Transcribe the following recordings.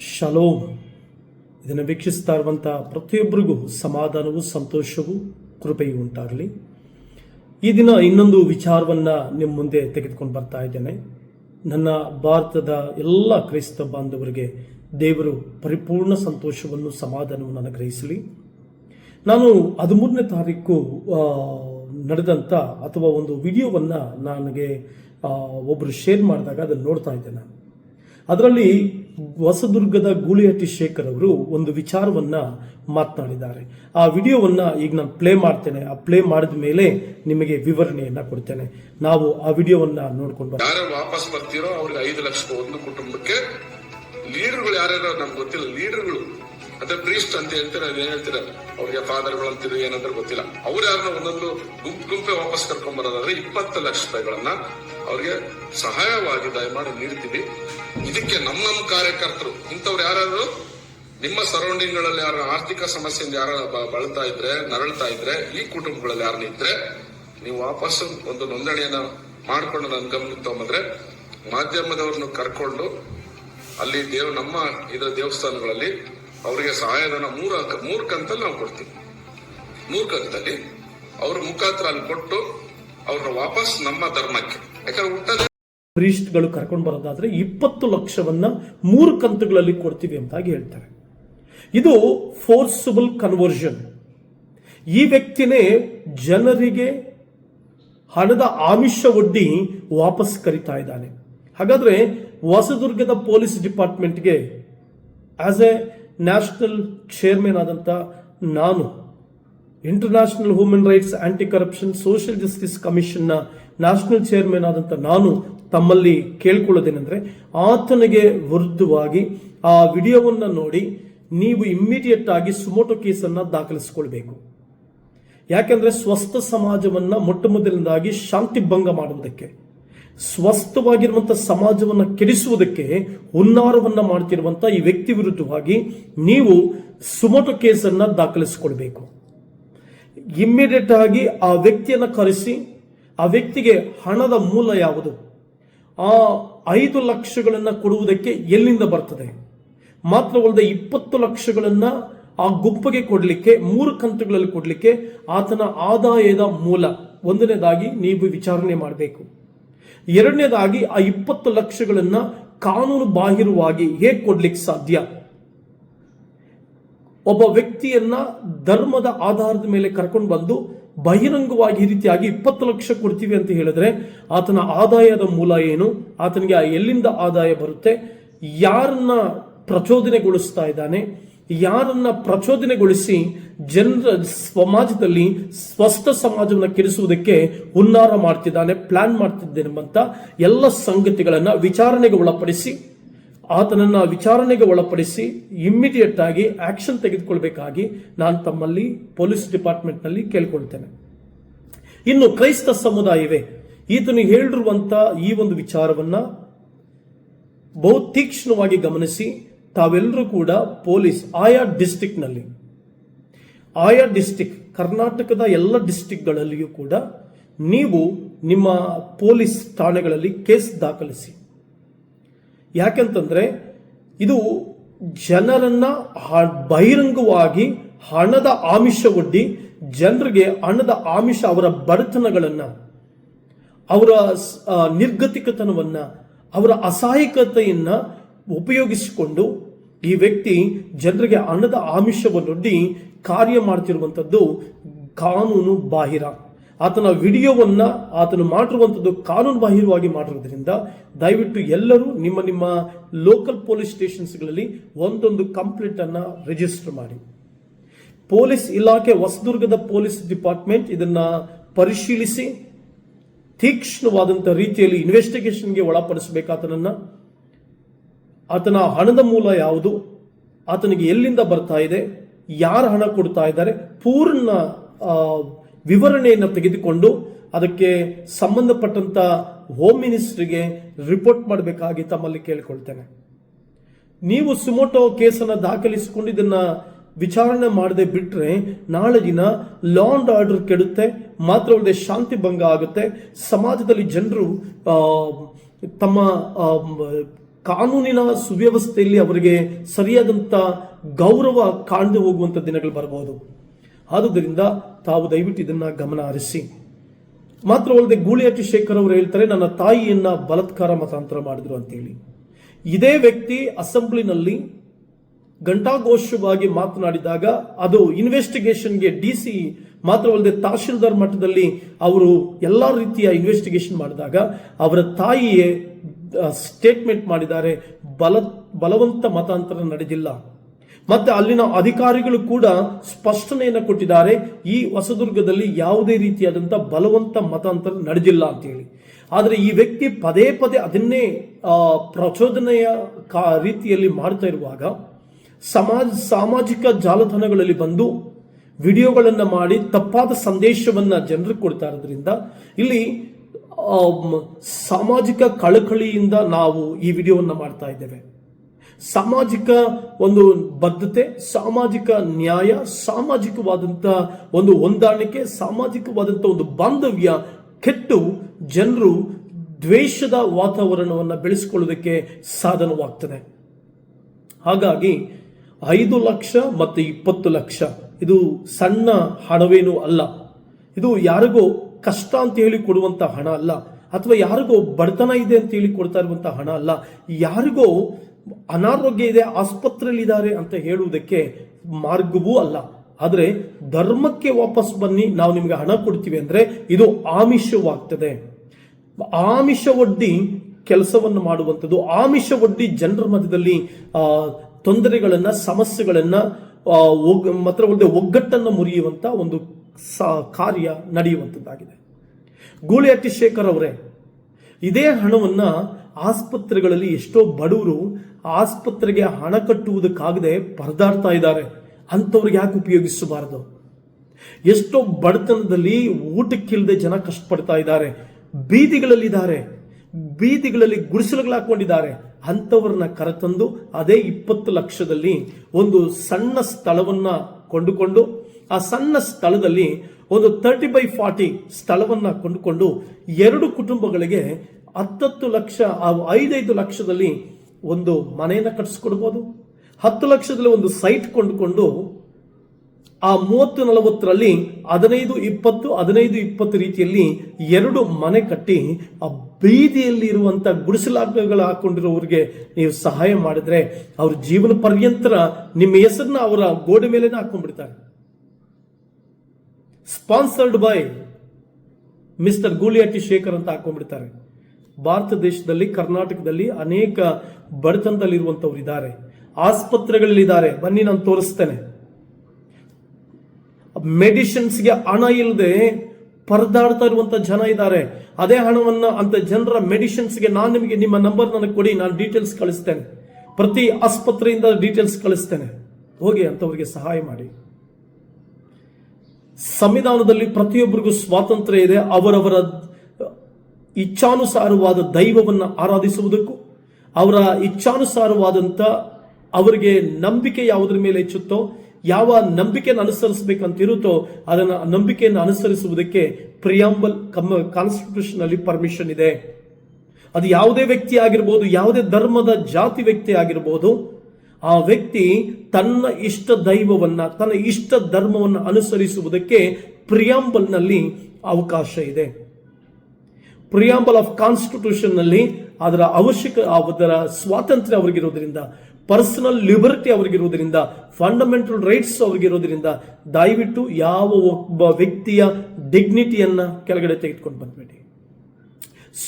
Shalom. ಇದನ್ನು ವೀಕ್ಷಿಸ್ತಾ ಇರುವಂಥ ಪ್ರತಿಯೊಬ್ಬರಿಗೂ ಸಮಾಧಾನವೂ, ಸಂತೋಷವೂ, ಕೃಪೆಯೂ ಉಂಟಾಗಲಿ. ಈ ದಿನ ಇನ್ನೊಂದು ವಿಚಾರವನ್ನು ನಿಮ್ಮ ಮುಂದೆ ತೆಗೆದುಕೊಂಡು ಬರ್ತಾ ಇದ್ದೇನೆ. ನನ್ನ ಭಾರತದ ಎಲ್ಲ ಕ್ರೈಸ್ತ ಬಾಂಧವರಿಗೆ ದೇವರು ಪರಿಪೂರ್ಣ ಸಂತೋಷವನ್ನು, ಸಮಾಧಾನವನ್ನು ಅನುಗ್ರಹಿಸಲಿ. ನಾನು ಹದಿಮೂರನೇ ತಾರೀಕು ನಡೆದಂಥ ಅಥವಾ ಒಂದು ವಿಡಿಯೋವನ್ನು ನನಗೆ ಒಬ್ಬರು ಶೇರ್ ಮಾಡಿದಾಗ ಅದನ್ನು ನೋಡ್ತಾ ಇದ್ದೆ ನಾನು ಅದರಲ್ಲಿ ಹೊಸದುರ್ಗದ ಗೂಳಿಹಟ್ಟಿ ಶೇಖರ್ ಅವರು ಒಂದು ವಿಚಾರವನ್ನ ಮಾತನಾಡಿದ್ದಾರೆ. ಆ ವಿಡಿಯೋವನ್ನ ಈಗ ನಾನು ಪ್ಲೇ ಮಾಡ್ತೇನೆ. ಆ ಪ್ಲೇ ಮಾಡಿದ ಮೇಲೆ ನಿಮಗೆ ವಿವರಣೆಯನ್ನ ಕೊಡ್ತೇನೆ. ನಾವು ಆ ವಿಡಿಯೋವನ್ನ ನೋಡ್ಕೊಂಡು. ವಾಪಸ್ ಬರ್ತೀರೋ ಅವ್ರಿಗೆ ಐದು ಲಕ್ಷ ಒಂದು ಕುಟುಂಬಕ್ಕೆ. ಲೀಡರ್ಗಳು ಯಾರ್ಯಾರೋ ನಮ್ಗೆ ಗೊತ್ತಿಲ್ಲ. ಲೀಡರ್ಗಳು ಅದೇ ಪ್ರೀಸ್ಟ್ ಅಂತ ಹೇಳ್ತೀರಾ, ಅದೇನ್ ಹೇಳ್ತೀರಾ? ಅವ್ರಿಗೆ ಫಾದರ್ಗಳು ಅಂತೀರಿ ಏನಂದ್ರೆ ಗೊತ್ತಿಲ್ಲ. ಅವ್ರು ಯಾರನ್ನ ಒಂದೊಂದು ಗುಂಪು ಗುಂಪೆ ವಾಪಸ್ ಕರ್ಕೊಂಡ್ ಬರೋದಾದ್ರೆ ಇಪ್ಪತ್ತು ಲಕ್ಷ ರೂಪಾಯಿಗಳನ್ನ ಅವ್ರಿಗೆ ಸಹಾಯವಾಗಿ ದಯಮಾಡಿ ನೀಡ್ತೀವಿ. ಇದಕ್ಕೆ ನಮ್ಮ ನಮ್ಮ ಕಾರ್ಯಕರ್ತರು, ಇಂಥವ್ರು ಯಾರಾದ್ರು ನಿಮ್ಮ ಸರೌಂಡಿಂಗ್ಗಳಲ್ಲಿ ಯಾರು ಆರ್ಥಿಕ ಸಮಸ್ಯೆಯಿಂದ ಯಾರ ಬಳಲ್ತಾ ಇದ್ರೆ, ನರಳ್ತಾ ಇದ್ರೆ, ಈ ಕುಟುಂಬಗಳಲ್ಲಿ ಯಾರನ್ನ ಇದ್ರೆ ನೀವು ವಾಪಸ್ ಒಂದು ನೋಂದಣಿಯನ್ನ ಮಾಡ್ಕೊಂಡು ನನ್ನ ಗಮನಕ್ಕೆ ತಗೊಂಬಂದ್ರೆ ಮಾಧ್ಯಮದವ್ರನ್ನ ಕರ್ಕೊಂಡು ಅಲ್ಲಿ ದೇವ್, ನಮ್ಮ ಇದರ ದೇವಸ್ಥಾನಗಳಲ್ಲಿ ಅವರಿಗೆ ಸಹಾಯಧನ ಮೂರು ಮೂರ್ ಕಂತಲ್ಲಿ ನಾವು ಕೊಡ್ತೀವಿ. ಮೂರು ಕಂತಲ್ಲಿ ಅವ್ರ ಮುಖಾಂತರ ಅಲ್ಲಿ ಕೊಟ್ಟು ಅವ್ರನ್ನ ವಾಪಸ್ ನಮ್ಮ ಧರ್ಮಕ್ಕೆ. ಯಾಕಂದ್ರೆ ಊಟದ ಪ್ರೀಸ್ಟ್ಗಳು ಕರ್ಕೊಂಡು ಬರೋದಾದ್ರೆ ಇಪ್ಪತ್ತು ಲಕ್ಷವನ್ನ ಮೂರು ಕಂತುಗಳಲ್ಲಿ ಕೊಡ್ತೀವಿ ಅಂತಾಗಿ ಹೇಳ್ತಾರೆ. ಇದು ಫೋರ್ಸಬಲ್ ಕನ್ವರ್ಷನ್ ಈ ವ್ಯಕ್ತಿನೇ ಜನರಿಗೆ ಹಣದ ಆಮಿಷ ಒಡ್ಡಿ ವಾಪಸ್ ಕರಿತಾ ಇದ್ದಾನೆ. ಹಾಗಾದ್ರೆ ಹೊಸದುರ್ಗದ ಪೊಲೀಸ್ ಡಿಪಾರ್ಟ್ಮೆಂಟ್ಗೆ ಆಸ್ ಎ ನ್ಯಾಷನಲ್ ಚೇರ್ಮನ್ ಆದಂಥ ನಾನು international human rights anti corruption social justice ಕಮಿಷನ್ನ national chairman ಆದಂಥ ನಾನು ತಮ್ಮಲ್ಲಿ ಕೇಳ್ಕೊಳ್ಳೋದೇನೆಂದರೆ ಆತನಿಗೆ ವಿರುದ್ಧವಾಗಿ ಆ ವಿಡಿಯೋವನ್ನು ನೋಡಿ ನೀವು ಇಮ್ಮಿಡಿಯೇಟ್ ಆಗಿ ಸುಮೋಟೋ ಕೇಸನ್ನು ದಾಖಲಿಸಿಕೊಳ್ಬೇಕು. ಯಾಕೆಂದ್ರೆ ಸ್ವಸ್ಥ ಸಮಾಜವನ್ನ ಮೊಟ್ಟ ಮೊದಲನೇದಾಗಿ ಶಾಂತಿ ಭಂಗ ಮಾಡುವುದಕ್ಕೆ. ಸ್ವಸ್ಥವಾಗಿರುವಂತ ಸಮಾಜವನ್ನ ಕೆಡಿಸುವುದಕ್ಕೆ ಹುನ್ನಾರವನ್ನು ಮಾಡ್ತಿರುವಂಥ ಈ ವ್ಯಕ್ತಿ ವಿರುದ್ಧವಾಗಿ ನೀವು ಸುಮಟು ಕೇಸನ್ನು ದಾಖಲಿಸಿಕೊಳ್ಬೇಕು. ಇಮ್ಮಿಡಿಯೇಟ್ ಆಗಿ ಆ ವ್ಯಕ್ತಿಯನ್ನ ಕರೆಸಿ, ಆ ವ್ಯಕ್ತಿಗೆ ಹಣದ ಮೂಲ ಯಾವುದು? ಆ ಐದು ಲಕ್ಷಗಳನ್ನ ಕೊಡುವುದಕ್ಕೆ ಎಲ್ಲಿಂದ ಬರ್ತದೆ? ಮಾತ್ರವಲ್ಲದೆ ಇಪ್ಪತ್ತು ಲಕ್ಷಗಳನ್ನ ಆ ಗುಂಪಿಗೆ ಕೊಡಲಿಕ್ಕೆ, ಮೂರು ಕಂತುಗಳಲ್ಲಿ ಕೊಡಲಿಕ್ಕೆ ಆತನ ಆದಾಯದ ಮೂಲ. ಒಂದನೇದಾಗಿ ನೀವು ವಿಚಾರಣೆ ಮಾಡಬೇಕು. ಎರಡನೇದಾಗಿ ಆ ಇಪ್ಪತ್ತು ಲಕ್ಷಗಳನ್ನು ಕಾನೂನು ಬಾಹಿರವಾಗಿ ಹೇಗೆ ಕೊಡ್ಲಿಕ್ಕೆ ಸಾಧ್ಯ? ಒಬ್ಬ ವ್ಯಕ್ತಿಯನ್ನ ಧರ್ಮದ ಆಧಾರದ ಮೇಲೆ ಕರ್ಕೊಂಡು ಬಂದು ಬಹಿರಂಗವಾಗಿ ಈ ರೀತಿಯಾಗಿ ಇಪ್ಪತ್ತು ಲಕ್ಷ ಕೊಡ್ತೀವಿ ಅಂತ ಹೇಳಿದ್ರೆ ಆತನ ಆದಾಯದ ಮೂಲ ಏನು? ಆತನಿಗೆ ಎಲ್ಲಿಂದ ಆದಾಯ ಬರುತ್ತೆ? ಯಾರನ್ನ ಪ್ರಚೋದನೆಗೊಳಿಸ್ತಾ ಇದ್ದಾನೆ? ಯಾರನ್ನ ಪ್ರಚೋದನೆಗೊಳಿಸಿ ಜನರ ಸಮಾಜದಲ್ಲಿ ಸ್ವಸ್ಥ ಸಮಾಜವನ್ನು ಕೆಡಿಸುವುದಕ್ಕೆ ಹುನ್ನಾರ ಮಾಡ್ತಿದ್ದಾನೆ ಪ್ಲಾನ್ ಮಾಡ್ತಿದ್ದೇನೆಂಬಂತ ಎಲ್ಲ ಸಂಗತಿಗಳನ್ನು ವಿಚಾರಣೆಗೆ ಒಳಪಡಿಸಿ, ಆತನನ್ನ ವಿಚಾರಣೆಗೆ ಒಳಪಡಿಸಿ ಇಮ್ಮಿಡಿಯೇಟ್ ಆಗಿ ಆಕ್ಷನ್ ತೆಗೆದುಕೊಳ್ಬೇಕಾಗಿ ನಾನು ತಮ್ಮಲ್ಲಿ ಪೊಲೀಸ್ ಡಿಪಾರ್ಟ್ಮೆಂಟ್ನಲ್ಲಿ ಕೇಳ್ಕೊಳ್ತೇನೆ. ಇನ್ನು ಕ್ರೈಸ್ತ ಸಮುದಾಯವೇ ಈತನು ಹೇಳಿರುವಂಥ ಈ ಒಂದು ವಿಚಾರವನ್ನ ಬಹು ತೀಕ್ಷ್ಣವಾಗಿ ಗಮನಿಸಿ ತಾವೆಲ್ಲರೂ ಕೂಡ ಪೊಲೀಸ್ ಆಯಾ ಡಿಸ್ಟಿಕ್ನಲ್ಲಿ ಆಯಾ ಡಿಸ್ಟಿಕ್ ಕರ್ನಾಟಕದ ಎಲ್ಲ ಡಿಸ್ಟಿಕ್ಗಳಲ್ಲಿಯೂ ಕೂಡ ನೀವು ನಿಮ್ಮ ಪೊಲೀಸ್ ಠಾಣೆಗಳಲ್ಲಿ ಕೇಸ್ ದಾಖಲಿಸಿ. ಯಾಕೆಂತಂದ್ರೆ ಇದು ಜನರನ್ನ ಬಹಿರಂಗವಾಗಿ ಹಣದ ಆಮಿಷ ಒಡ್ಡಿ ಜನರಿಗೆ ಹಣದ ಆಮಿಷ ಅವರ ಬಡತನಗಳನ್ನ, ಅವರ ನಿರ್ಗತಿಕತನವನ್ನ, ಅವರ ಅಸಹಾಯಕತೆಯನ್ನ ಉಪಯೋಗಿಸಿಕೊಂಡು ಈ ವ್ಯಕ್ತಿ ಜನರಿಗೆ ಹಣದ ಆಮಿಷವನ್ನೊಡ್ಡಿ ಕಾರ್ಯ ಮಾಡ್ತಿರುವಂಥದ್ದು ಕಾನೂನು ಬಾಹಿರ. ಆತನ ವಿಡಿಯೋವನ್ನ ಆತನು ಮಾಡಿರುವಂಥದ್ದು ಕಾನೂನು ಬಾಹಿರವಾಗಿ ಮಾಡಿರೋದ್ರಿಂದ ದಯವಿಟ್ಟು ಎಲ್ಲರೂ ನಿಮ್ಮ ನಿಮ್ಮ ಲೋಕಲ್ ಪೊಲೀಸ್ ಸ್ಟೇಷನ್ಸ್ಗಳಲ್ಲಿ ಒಂದೊಂದು ಕಂಪ್ಲೇಂಟ್ ಅನ್ನ ರಿಜಿಸ್ಟರ್ ಮಾಡಿ. ಪೊಲೀಸ್ ಇಲಾಖೆ ಹೊಸದುರ್ಗದ ಪೊಲೀಸ್ ಡಿಪಾರ್ಟ್ಮೆಂಟ್ ಇದನ್ನ ಪರಿಶೀಲಿಸಿ ತೀಕ್ಷ್ಣವಾದಂಥ ರೀತಿಯಲ್ಲಿ ಇನ್ವೆಸ್ಟಿಗೇಷನ್ಗೆ ಒಳಪಡಿಸಬೇಕು ಆತನನ್ನ ಆತನ ಹಣದ ಮೂಲ ಯಾವುದು? ಆತನಿಗೆ ಎಲ್ಲಿಂದ ಬರ್ತಾ ಇದೆ? ಯಾರು ಹಣ ಕೊಡ್ತಾ ಇದ್ದಾರೆ? ಪೂರ್ಣ ವಿವರಣೆಯನ್ನು ತೆಗೆದುಕೊಂಡು ಅದಕ್ಕೆ ಸಂಬಂಧಪಟ್ಟಂತ ಹೋಮ್ ಮಿನಿಸ್ಟ್ರಿಗೆ ರಿಪೋರ್ಟ್ ಮಾಡಬೇಕಾಗಿ ತಮ್ಮಲ್ಲಿ ಕೇಳಿಕೊಳ್ತೇನೆ. ನೀವು ಸುಮೋಟೋ ಕೇಸನ್ನು ದಾಖಲಿಸಿಕೊಂಡು ಇದನ್ನ ವಿಚಾರಣೆ ಮಾಡದೆ ಬಿಟ್ರೆ ನಾಳೆ ದಿನ ಲಾ ಅಂಡ್ ಆರ್ಡರ್ ಕೆಡುತ್ತೆ ಮಾತ್ರವಲ್ಲದೆ ಶಾಂತಿ ಭಂಗ ಆಗುತ್ತೆ. ಸಮಾಜದಲ್ಲಿ ಜನರು ತಮ್ಮ ಕಾನೂನಿನ ಸುವ್ಯವಸ್ಥೆಯಲ್ಲಿ ಅವರಿಗೆ ಸರಿಯಾದಂಥ ಗೌರವ ಕಾಣದೆ ಹೋಗುವಂಥ ದಿನಗಳು ಬರಬಹುದು. ಆದುದರಿಂದ ತಾವು ದಯವಿಟ್ಟು ಇದನ್ನ ಗಮನ ಹರಿಸಿ. ಮಾತ್ರವಲ್ಲದೆ ಗೂಳಿಹಟ್ಟಿ ಶೇಖರ್ ಅವರು ಹೇಳ್ತಾರೆ, ನನ್ನ ತಾಯಿಯನ್ನ ಬಲತ್ಕಾರ ಮತಾಂತರ ಮಾಡಿದ್ರು ಅಂತೇಳಿ. ಇದೇ ವ್ಯಕ್ತಿ ಅಸೆಂಬ್ಲಿನಲ್ಲಿ ಘಂಟಾಘೋಷವಾಗಿ ಮಾತನಾಡಿದಾಗ ಅದು ಇನ್ವೆಸ್ಟಿಗೇಷನ್ಗೆ ಡಿ ಸಿ ಮಾತ್ರವಲ್ಲದೆ ತಹಶೀಲ್ದಾರ್ ಮಟ್ಟದಲ್ಲಿ ಅವರು ಎಲ್ಲ ರೀತಿಯ ಇನ್ವೆಸ್ಟಿಗೇಷನ್ ಮಾಡಿದಾಗ ಅವರ ತಾಯಿಯೇ ಸ್ಟೇಟ್ಮೆಂಟ್ ಮಾಡಿದ್ದಾರೆ, ಬಲ, ಬಲವಂತ ಮತಾಂತರ ನಡೆದಿಲ್ಲ. ಮತ್ತೆ ಅಲ್ಲಿನ ಅಧಿಕಾರಿಗಳು ಕೂಡ ಸ್ಪಷ್ಟನೆಯನ್ನು ಕೊಟ್ಟಿದ್ದಾರೆ, ಈ ಹೊಸದುರ್ಗದಲ್ಲಿ ಯಾವುದೇ ರೀತಿಯಾದಂಥ ಬಲವಂತ ಮತಾಂತರ ನಡೆದಿಲ್ಲ ಅಂತ ಹೇಳಿ ಆದರೆ ಈ ವ್ಯಕ್ತಿ ಪದೇ ಪದೇ ಅದನ್ನೇ ಪ್ರಚೋದನೆಯ ಕಾ, ರೀತಿಯಲ್ಲಿ ಮಾಡ್ತಾ ಇರುವಾಗ ಸಮಾಜ, ಸಾಮಾಜಿಕ ಜಾಲತಾಣಗಳಲ್ಲಿ ಬಂದು ವಿಡಿಯೋಗಳನ್ನು ಮಾಡಿ ತಪ್ಪಾದ ಸಂದೇಶವನ್ನು ಜನರಿಗೆ ಕೊಡ್ತಾ ಇರೋದ್ರಿಂದ ಇಲ್ಲಿ ಸಾಮಾಜಿಕ ಕಳಕಳಿಯಿಂದ ನಾವು ಈ ವಿಡಿಯೋವನ್ನು ಮಾಡ್ತಾ ಇದ್ದೇವೆ. ಸಾಮಾಜಿಕ ಒಂದು ಬದ್ಧತೆ, ಸಾಮಾಜಿಕ ನ್ಯಾಯ ಸಾಮಾಜಿಕವಾದಂಥ ಒಂದು ಹೊಂದಾಣಿಕೆ ಸಾಮಾಜಿಕವಾದಂಥ ಒಂದು ಬಾಂಧವ್ಯ ಕೆಟ್ಟು ಜನರು ದ್ವೇಷದ ವಾತಾವರಣವನ್ನು ಬೆಳೆಸಿಕೊಳ್ಳೋದಕ್ಕೆ ಸಾಧನವಾಗ್ತದೆ. ಹಾಗಾಗಿ ಐದು ಲಕ್ಷ ಮತ್ತು ಇಪ್ಪತ್ತು ಲಕ್ಷ, ಇದು ಸಣ್ಣ ಹಣವೇನೂ ಅಲ್ಲ. ಇದು ಯಾರಿಗೋ ಕಷ್ಟ ಅಂತ ಹೇಳಿ ಕೊಡುವಂತ ಹಣ ಅಲ್ಲ. ಅಥವಾ ಯಾರಿಗೋ ಬಡತನ ಇದೆ ಅಂತ ಹೇಳಿ ಕೊಡ್ತಾ ಇರುವಂಥ ಹಣ ಅಲ್ಲ. ಯಾರಿಗೋ ಅನಾರೋಗ್ಯ ಇದೆ, ಆಸ್ಪತ್ರೆಯಲ್ಲಿದ್ದಾರೆ ಅಂತ ಹೇಳುವುದಕ್ಕೆ ಮಾರ್ಗವೂ ಅಲ್ಲ. ಆದರೆ ಧರ್ಮಕ್ಕೆ ವಾಪಸ್ ಬನ್ನಿ, ನಾವು ನಿಮಗೆ ಹಣ ಕೊಡ್ತೀವಿ ಅಂದ್ರೆ ಇದು ಆಮಿಷವಾಗ್ತದೆ. ಆಮಿಷ ಒಡ್ಡಿ ಕೆಲಸವನ್ನು ಮಾಡುವಂಥದ್ದು. ಆಮಿಷ ಒಡ್ಡಿ ಜನರ ಮಧ್ಯದಲ್ಲಿ ತೊಂದರೆಗಳನ್ನು, ಸಮಸ್ಯೆಗಳನ್ನು ಮಾತ್ರ ಮಾತ್ರವಲ್ಲದೆ ಒಗ್ಗಟ್ಟನ್ನು ಮುರಿಯುವಂತ ಒಂದು ಸ- ಕಾರ್ಯ ನಡೆಯುವಂಥದ್ದಾಗಿದೆ ಗೂಳಿಹಟ್ಟಿ ಶೇಖರ್ ಅವರೇ, ಇದೇ ಹಣವನ್ನು ಆಸ್ಪತ್ರೆಗಳಲ್ಲಿ ಎಷ್ಟೋ ಬಡವರು ಆಸ್ಪತ್ರೆಗೆ ಹಣ ಕಟ್ಟುವುದಕ್ಕಾಗದೆ ಪರದಾಡ್ತಾ ಇದ್ದಾರೆ. ಅಂಥವ್ರಿಗೆ ಯಾಕೆ ಉಪಯೋಗಿಸಬಾರದು? ಎಷ್ಟೋ ಬಡತನದಲ್ಲಿ ಊಟಕ್ಕಿಲ್ಲದೆ ಜನ ಕಷ್ಟಪಡ್ತಾ ಇದ್ದಾರೆ. ಬೀದಿಗಳಲ್ಲಿದ್ದಾರೆ. ಬೀದಿಗಳಲ್ಲಿ ಗುಡಿಸಲುಗಳು ಹಾಕೊಂಡಿದ್ದಾರೆ ಅಂಥವ್ರನ್ನ ಕರೆತಂದು ಅದೇ ಇಪ್ಪತ್ತು ಲಕ್ಷದಲ್ಲಿ ಒಂದು ಸಣ್ಣ ಸ್ಥಳವನ್ನ ಕೊಂಡುಕೊಂಡು ಆ ಸಣ್ಣ ಸ್ಥಳದಲ್ಲಿ ಒಂದು ತರ್ಟಿ ಬೈ ಫಾರ್ಟಿ ಸ್ಥಳವನ್ನ ಕೊಂಡುಕೊಂಡು ಎರಡು ಕುಟುಂಬಗಳಿಗೆ ಹತ್ತತ್ತು ಲಕ್ಷ ಆ ಐದೈದು ಲಕ್ಷದಲ್ಲಿ ಒಂದು ಮನೆಯನ್ನ ಕಟ್ಟಿಸ್ಕೊಡ್ಬೋದು ಹತ್ತು ಲಕ್ಷದಲ್ಲಿ ಒಂದು ಸೈಟ್ ಕೊಂಡುಕೊಂಡು ಆ ಮೂವತ್ತು ನಲವತ್ತರಲ್ಲಿ ಹದಿನೈದು ಇಪ್ಪತ್ತು ಹದಿನೈದು ಇಪ್ಪತ್ತು ರೀತಿಯಲ್ಲಿ ಎರಡು ಮನೆ ಕಟ್ಟಿ ಆ ಬೀದಿಯಲ್ಲಿ ಇರುವಂತ ಗುಡಿಸಲಾಗಳು ಹಾಕೊಂಡಿರೋರಿಗೆ ನೀವು ಸಹಾಯ ಮಾಡಿದ್ರೆ ಅವ್ರ ಜೀವನ ಪರ್ಯಂತರ ನಿಮ್ಮ ಹೆಸರನ್ನ ಅವರ ಗೋಡೆ ಮೇಲೆನೇ ಹಾಕೊಂಡ್ಬಿಡ್ತಾರೆ. Sponsored by mister Goolihatti Shekhar ಅಂತ ಹಾಕೊಂಡ್ಬಿಡ್ತಾರೆ. ಭಾರತ ದೇಶದಲ್ಲಿ, ಕರ್ನಾಟಕದಲ್ಲಿ ಅನೇಕ ಬಡತನದಲ್ಲಿರುವಂಥವ್ರು ಇದ್ದಾರೆ ಆಸ್ಪತ್ರೆಗಳಲ್ಲಿದ್ದಾರೆ. ಬನ್ನಿ ನಾನು ತೋರಿಸ್ತೇನೆ. ಮೆಡಿಸಿನ್ಸ್ಗೆ ಹಣ ಇಲ್ಲದೆ ಪರದಾಡ್ತಾ ಇರುವಂತ ಜನ ಇದ್ದಾರೆ. ಅದೇ ಹಣವನ್ನ ಅಂತ ಜನರ ಮೆಡಿಸಿನ್ಸ್ಗೆ ನಾನು ನಿಮಗೆ ನಿಮ್ಮ ನಂಬರ್ ನನಗೆ ಕೊಡಿ, ನಾನು ಡೀಟೇಲ್ಸ್ ಕಳಿಸ್ತೇನೆ. ಪ್ರತಿ ಆಸ್ಪತ್ರೆಯಿಂದ ಡೀಟೇಲ್ಸ್ ಕಳಿಸ್ತೇನೆ. ಹೋಗಿ ಅಂತವರಿಗೆ ಸಹಾಯ ಮಾಡಿ. ಸಂವಿಧಾನದಲ್ಲಿ ಪ್ರತಿಯೊಬ್ಬರಿಗೂ ಸ್ವಾತಂತ್ರ್ಯ ಇದೆ. ಅವರವರ ಇಚ್ಛಾನುಸಾರವಾದ ದೈವವನ್ನ ಆರಾಧಿಸುವುದಕ್ಕೂ, ಅವರ ಇಚ್ಛಾನುಸಾರವಾದಂಥ ಅವರಿಗೆ ನಂಬಿಕೆ ಯಾವುದರ ಮೇಲೆ ಹೆಚ್ಚುತ್ತೋ, ಯಾವ ನಂಬಿಕೆಯನ್ನು ಅನುಸರಿಸಬೇಕಂತಿರುತ್ತೋ ಅದನ್ನು ನಂಬಿಕೆಯನ್ನು ಅನುಸರಿಸುವುದಕ್ಕೆ ಪ್ರಿಯಾಂಬಲ್ ಕಮ್ಮ ಕಾನ್ಸ್ಟಿಟ್ಯೂಷನ್ ಅಲ್ಲಿ ಪರ್ಮಿಷನ್ ಇದೆ. ಅದು ಯಾವುದೇ ವ್ಯಕ್ತಿ ಆಗಿರ್ಬೋದು, ಯಾವುದೇ ಧರ್ಮದ ಜಾತಿ ವ್ಯಕ್ತಿ ಆಗಿರ್ಬೋದು ಆ ವ್ಯಕ್ತಿ ತನ್ನ ಇಷ್ಟ ದೈವವನ್ನ, ತನ್ನ ಇಷ್ಟ ಧರ್ಮವನ್ನು ಅನುಸರಿಸುವುದಕ್ಕೆ ಪ್ರಿಯಾಂಬಲ್ನಲ್ಲಿ ಅವಕಾಶ ಇದೆ. ಪ್ರಿಯಾಂಬಲ್ ಆಫ್ ಕಾನ್ಸ್ಟಿಟ್ಯೂಷನ್ನಲ್ಲಿ ಅದರ ಅವಶ್ಯಕ, ಅದರ ಸ್ವಾತಂತ್ರ್ಯ ಅವರಿಗಿರೋದ್ರಿಂದ ಪರ್ಸನಲ್ ಲಿಬರ್ಟಿ ಅವರಿಗಿರೋದ್ರಿಂದ ಫಂಡಮೆಂಟಲ್ ರೈಟ್ಸ್ ಅವರಿಗಿರೋದ್ರಿಂದ ದಯವಿಟ್ಟು ಯಾವ ಒಬ್ಬ ವ್ಯಕ್ತಿಯ ಡಿಗ್ನಿಟಿಯನ್ನ ಕೆಳಗಡೆ ತೆಗೆದುಕೊಂಡು ಬಂದ್ಬೇಡಿ.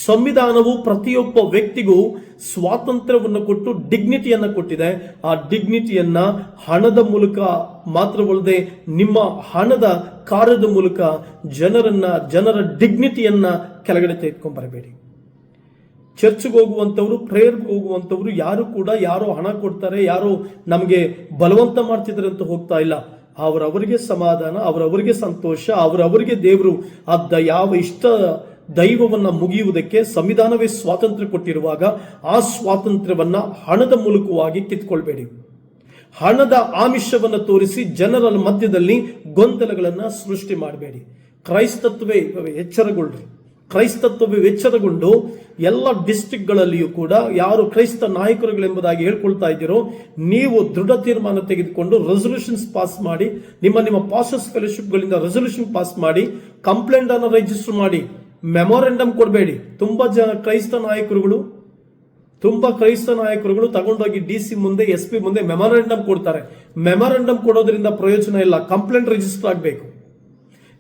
ಸಂವಿಧಾನವು ಪ್ರತಿಯೊಬ್ಬ ವ್ಯಕ್ತಿಗೂ ಸ್ವಾತಂತ್ರ್ಯವನ್ನು ಕೊಟ್ಟು ಡಿಗ್ನಿಟಿಯನ್ನ ಕೊಟ್ಟಿದೆ. ಆ ಡಿಗ್ನಿಟಿಯನ್ನ ಹಣದ ಮೂಲಕ ಮಾತ್ರವಲ್ಲದೆ ನಿಮ್ಮ ಹಣದ ಕಾರ್ಯದ ಮೂಲಕ ಜನರನ್ನ, ಜನರ ಡಿಗ್ನಿಟಿಯನ್ನ ಕೆಳಗಡೆ ತೆಗೆದುಕೊಂಡು ಬರಬೇಡಿ. ಚರ್ಚ್ಗೆ ಹೋಗುವಂಥವ್ರು ಪ್ರೇಯರ್ಗೆ ಹೋಗುವಂಥವ್ರು ಯಾರು ಕೂಡ ಯಾರೋ ಹಣ ಕೊಡ್ತಾರೆ, ಯಾರೋ ನಮಗೆ ಬಲವಂತ ಮಾಡ್ತಿದ್ದಾರೆ ಅಂತ ಹೋಗ್ತಾ ಇಲ್ಲ. ಅವರವರಿಗೆ ಸಮಾಧಾನ, ಅವರವರಿಗೆ ಸಂತೋಷ, ಅವರವರಿಗೆ ದೇವರು ಅದ್ದ ಯಾವ ಇಷ್ಟ ದೈವವನ್ನ ಮುಗಿಯುವುದಕ್ಕೆ ಸಂವಿಧಾನವೇ ಸ್ವಾತಂತ್ರ್ಯ ಕೊಟ್ಟಿರುವಾಗ ಆ ಸ್ವಾತಂತ್ರ್ಯವನ್ನ ಹಣದ ಮೂಲಕವಾಗಿ ಕಿತ್ಕೊಳ್ಬೇಡಿ. ಹಣದ ಆಮಿಷವನ್ನು ತೋರಿಸಿ ಜನರ ಮಧ್ಯದಲ್ಲಿ ಗೊಂದಲಗಳನ್ನ ಸೃಷ್ಟಿ ಮಾಡಬೇಡಿ. ಕ್ರೈಸ್ತತ್ವೇ ಎಚ್ಚರಗೊಳ್ರಿ. ಕ್ರೈಸ್ತತ್ವವೇ ಎಚ್ಚರಗೊಂಡು ಎಲ್ಲ ಡಿಸ್ಟಿಕ್ಗಳಲ್ಲಿಯೂ ಕೂಡ ಯಾರು ಕ್ರೈಸ್ತ ನಾಯಕರುಗಳೆಂಬುದಾಗಿ ಹೇಳ್ಕೊಳ್ತಾ ಇದ್ದೀರೋ, ನೀವು ದೃಢ ತೀರ್ಮಾನ ತೆಗೆದುಕೊಂಡು ರೆಸೊಲ್ಯೂಷನ್ಸ್ ಪಾಸ್ ಮಾಡಿ, ನಿಮ್ಮ ನಿಮ್ಮ ಪಾಸಸ್ ಫೆಲೋಶಿಪ್ಗಳಿಂದ ರೆಸೊಲ್ಯೂಷನ್ ಪಾಸ್ ಮಾಡಿ ಕಂಪ್ಲೇಂಟನ್ನು ರಿಜಿಸ್ಟರ್ ಮಾಡಿ ಮೆಮೊರೆಂಡಮ್ ಕೊಡಬೇಡಿ. ತುಂಬಾ ಜನ ಕ್ರೈಸ್ತ ನಾಯಕರುಗಳು, ತುಂಬಾ ಕ್ರೈಸ್ತ ನಾಯಕರುಗಳು ತಗೊಂಡೋಗಿ ಡಿ ಸಿ ಮುಂದೆ ಎಸ್ ಪಿ ಮುಂದೆ ಮೆಮೊರೆಂಡಮ್ ಕೊಡ್ತಾರೆ. ಮೆಮೊರೆಂಡಮ್ ಕೊಡೋದ್ರಿಂದ ಪ್ರಯೋಜನ ಇಲ್ಲ. ಕಂಪ್ಲೇಂಟ್ ರಿಜಿಸ್ಟರ್ ಆಗಬೇಕು.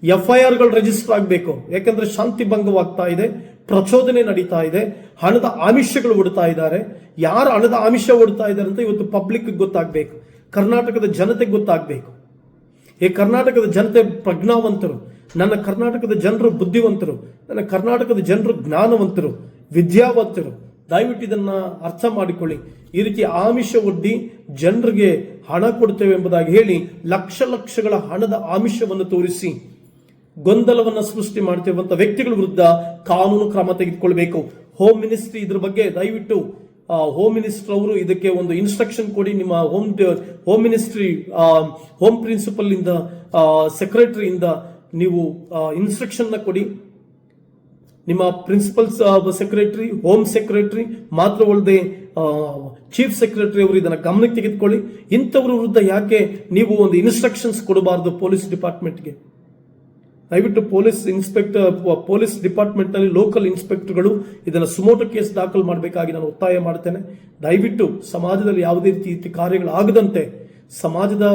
ಎಫ್ ಐ ಆರ್ಗಳು ರಿಜಿಸ್ಟರ್ ಆಗಬೇಕು. ಯಾಕಂದ್ರೆ ಶಾಂತಿ ಭಂಗವಾಗ್ತಾ ಇದೆ. ಪ್ರಚೋದನೆ ನಡೀತಾ ಇದೆ. ಹಣದ ಆಮಿಷಗಳು ಒಡ್ತಾ ಇದ್ದಾರೆ. ಯಾರು ಹಣದ ಆಮಿಷ ಒಡ್ತಾ ಇದ್ದಾರೆ ಅಂತ ಇವತ್ತು ಪಬ್ಲಿಕ್ ಗೊತ್ತಾಗಬೇಕು. ಕರ್ನಾಟಕದ ಜನತೆಗೆ ಗೊತ್ತಾಗಬೇಕು. ಈ ಕರ್ನಾಟಕದ ಜನತೆ ಪ್ರಜ್ಞಾವಂತರು. ನನ್ನ ಕರ್ನಾಟಕದ ಜನರು ಬುದ್ಧಿವಂತರು, ನನ್ನ ಕರ್ನಾಟಕದ ಜನರು ಜ್ಞಾನವಂತರು, ವಿದ್ಯಾವಂತರು, ದಯವಿಟ್ಟು ಇದನ್ನ ಅರ್ಥ ಮಾಡಿಕೊಳ್ಳಿ. ಈ ರೀತಿ ಆಮಿಷ ಒಡ್ಡಿ ಜನರಿಗೆ ಹಣ ಕೊಡ್ತೇವೆ ಎಂಬುದಾಗಿ ಹೇಳಿ ಲಕ್ಷ ಲಕ್ಷಗಳ ಹಣದ ಆಮಿಷವನ್ನು ತೋರಿಸಿ ಗೊಂದಲವನ್ನು ಸೃಷ್ಟಿ ಮಾಡ್ತಿರುವಂಥ ವ್ಯಕ್ತಿಗಳ ವಿರುದ್ಧ ಕಾನೂನು ಕ್ರಮ ತೆಗೆದುಕೊಳ್ಬೇಕು. ಹೋಮ್ ಮಿನಿಸ್ಟ್ರಿ ಇದ್ರ ಬಗ್ಗೆ ದಯವಿಟ್ಟು ಹೋಮ್ ಮಿನಿಸ್ಟರ್ ಅವರು ಇದಕ್ಕೆ ಒಂದು ಇನ್ಸ್ಟ್ರಕ್ಷನ್ ಕೊಡಿ. ನಿಮ್ಮ home home ministry home principal ಇಂದ ಸೆಕ್ರೆಟರಿಯಿಂದ ನೀವು ಇನ್ಸ್ಟ್ರಕ್ಷನ್ನ ಕೊಡಿ. ನಿಮ್ಮ ಪ್ರಿನ್ಸಿಪಲ್ ಸೆಕ್ರೆಟರಿ ಹೋಮ್ ಸೆಕ್ರೆಟರಿ ಮಾತ್ರವಲ್ಲದೆ ಚೀಫ್ ಸೆಕ್ರೆಟರಿ ಅವರು ಇದನ್ನ ಗಮನಕ್ಕೆ ತೆಗೆದುಕೊಳ್ಳಿ. ಇಂಥವ್ರ ವಿರುದ್ಧ ಯಾಕೆ ನೀವು ಒಂದು ಇನ್ಸ್ಟ್ರಕ್ಷನ್ಸ್ ಕೊಡಬಾರದು ಪೊಲೀಸ್ ಡಿಪಾರ್ಟ್ಮೆಂಟ್ಗೆ ದಯವಿಟ್ಟು ಪೊಲೀಸ್ ಇನ್ಸ್ಪೆಕ್ಟರ್ ಪೊಲೀಸ್ ಡಿಪಾರ್ಟ್ಮೆಂಟ್ನಲ್ಲಿ ಲೋಕಲ್ ಇನ್ಸ್ಪೆಕ್ಟರ್ಗಳು ಇದನ್ನ ಸುಮೋಟೋ ಕೇಸ್ ದಾಖಲು ಮಾಡಬೇಕಾಗಿ ನಾನು ಒತ್ತಾಯ ಮಾಡ್ತೇನೆ. ದಯವಿಟ್ಟು ಸಮಾಜದಲ್ಲಿ ಯಾವುದೇ ರೀತಿ ಕಾರ್ಯಗಳಾಗದಂತೆ ಸಮಾಜದ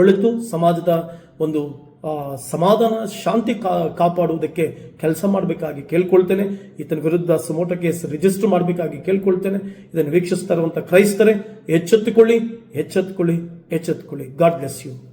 ಒಳಿತು, ಸಮಾಜದ ಒಂದು ಸಮಾಧಾನ, ಶಾಂತಿ ಕಾಪಾಡುವುದಕ್ಕೆ ಕೆಲಸ ಮಾಡಬೇಕಾಗಿ ಕೇಳ್ಕೊಳ್ತೇನೆ. ಈತನ ವಿರುದ್ಧ ಸುಮೋಟ ಕೇಸ್ ರಿಜಿಸ್ಟರ್ ಮಾಡಬೇಕಾಗಿ ಕೇಳ್ಕೊಳ್ತೇನೆ. ಇದನ್ನು ವೀಕ್ಷಿಸ್ತಾ ಇರುವಂಥ ಕ್ರೈಸ್ತರೇ, ಎಚ್ಚೆತ್ತುಕೊಳ್ಳಿ ಎಚ್ಚೆತ್ತುಕೊಳ್ಳಿ ಎಚ್ಚೆತ್ತುಕೊಳ್ಳಿ. God bless you